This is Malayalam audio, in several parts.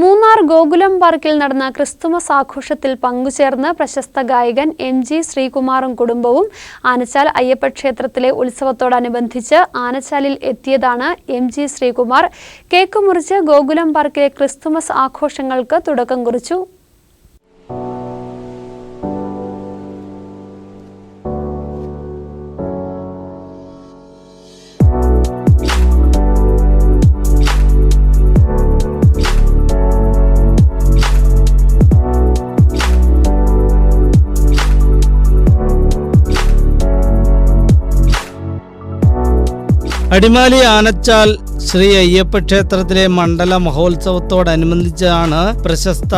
മൂന്നാർ ഗോകുലം പാർക്കിൽ നടന്ന ക്രിസ്തുമസ് ആഘോഷത്തിൽ പങ്കുചേർന്ന് പ്രശസ്ത ഗായകൻ എം ജി ശ്രീകുമാറും കുടുംബവും ആനച്ചാൽ അയ്യപ്പ ക്ഷേത്രത്തിലെ ഉത്സവത്തോടനുബന്ധിച്ച് ആനച്ചാലിൽ എത്തിയതാണ് എം ജി ശ്രീകുമാർ. കേക്ക് മുറിച്ച് ഗോകുലം പാർക്കിലെ ക്രിസ്തുമസ് ആഘോഷങ്ങൾക്ക് തുടക്കം കുറിച്ചു. അടിമാലി ആനച്ചാൽ ശ്രീ അയ്യപ്പ ക്ഷേത്രത്തിലെ മണ്ഡല മഹോത്സവത്തോടനുബന്ധിച്ചാണ് പ്രശസ്ത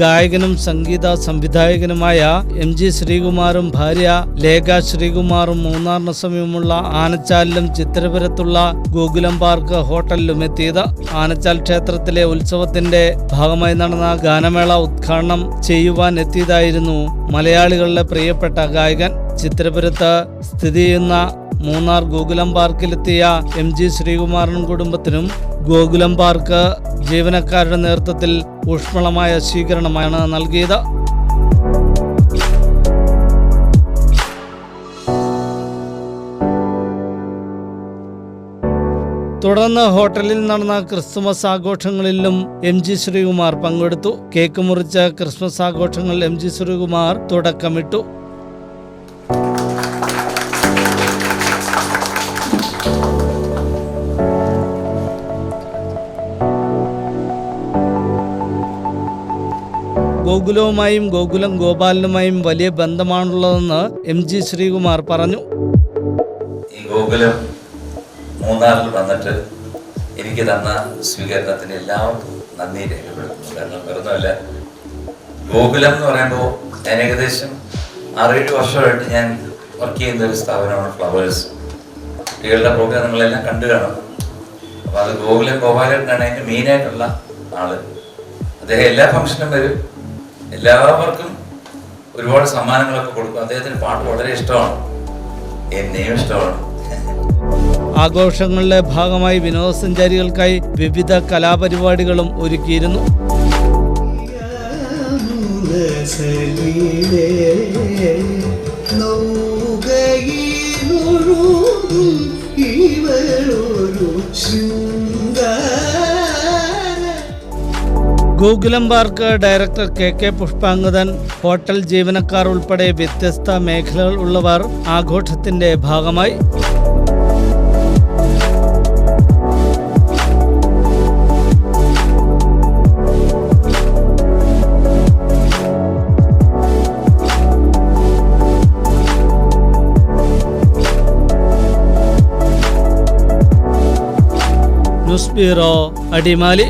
ഗായകനും സംഗീത സംവിധായകനുമായ എം ജി ശ്രീകുമാറും ഭാര്യ ലേഖ ശ്രീകുമാറും മൂന്നാറിന് സമീപമുള്ള ആനച്ചാലിലും ചിത്രപുരത്തുള്ള ഗോകുലം പാർക്ക് ഹോട്ടലിലും എത്തിയത്. ആനച്ചാൽ ക്ഷേത്രത്തിലെ ഉത്സവത്തിന്റെ ഭാഗമായി നടന്ന ഗാനമേള ഉദ്ഘാടനം ചെയ്യുവാൻ എത്തിയതായിരുന്നു മലയാളികളുടെ പ്രിയപ്പെട്ട ഗായകൻ. ചിത്രപുരത്ത് സ്ഥിതി ചെയ്യുന്ന മൂന്നാർ ഗോകുലം പാർക്കിലെത്തിയ എം ജി ശ്രീകുമാറിനും കുടുംബത്തിനും ഗോകുലം പാർക്ക് ജീവനക്കാരുടെ നേതൃത്വത്തിൽ ഊഷ്മളമായ സ്വീകരണമാണ് നൽകിയത്. തുടർന്ന് ഹോട്ടലിൽ നടന്ന ക്രിസ്തുമസ് ആഘോഷങ്ങളിലും എം ജി ശ്രീകുമാർ പങ്കെടുത്തു. കേക്ക് മുറിച്ച ക്രിസ്മസ് ആഘോഷങ്ങളിൽ എം ജി ശ്രീകുമാർ തുടക്കമിട്ടു. ഗോകുലവുമായും ഗോകുലം ഗോപാലനുമായും വലിയ ബന്ധമാണുള്ളതെന്ന് എം ജി ശ്രീകുമാർ പറഞ്ഞു. ഈ ഗോകുലം മൂന്നാറിൽ വന്നിട്ട് എനിക്ക് തന്ന സ്വീകരണത്തിന് എല്ലാവർക്കും നന്ദി രേഖപ്പെടുത്തുന്നു. കാരണം ഗോകുലം എന്ന് പറയുമ്പോൾ ഞാൻ ഏകദേശം ആറേഴ് വർഷമായിട്ട് ഞാൻ വർക്ക് ചെയ്യുന്ന ഒരു സ്ഥാപനമാണ് ഫ്ലവേഴ്സ് കുട്ടികളുടെ പ്രോഗ്രാം നിങ്ങളെല്ലാം കണ്ടു കാണും. അപ്പോൾ അത് ഗോകുലം ഗോപാലനാണ് അതിന്റെ മെയിനായിട്ടുള്ള ആൾ. അദ്ദേഹം എല്ലാ ഫംഗ്ഷനും വരും. എല്ലാവർക്കും ഒരുപാട് സമ്മാനങ്ങളൊക്കെ കൊടുക്കും. അദ്ദേഹത്തിന് പാട്ട് വളരെ ഇഷ്ടമാണ്. എന്നെയും ഇഷ്ടമാണ്. ആഘോഷങ്ങളുടെ ഭാഗമായി വിനോദസഞ്ചാരികൾക്കായി വിവിധ കലാപരിപാടികളും ഒരുക്കിയിരുന്നു. ഇവളൊരു ശൃംഗാര Gokulam park director K K Pushpangadan hotel ജീവനക്കാർ ഉൾപ്പെടെ വ്യത്യസ്ത മേഖലകൾ ഉള്ളവർ ആഘോഷത്തിന്റെ ഭാഗമായി. News bureau Adimali.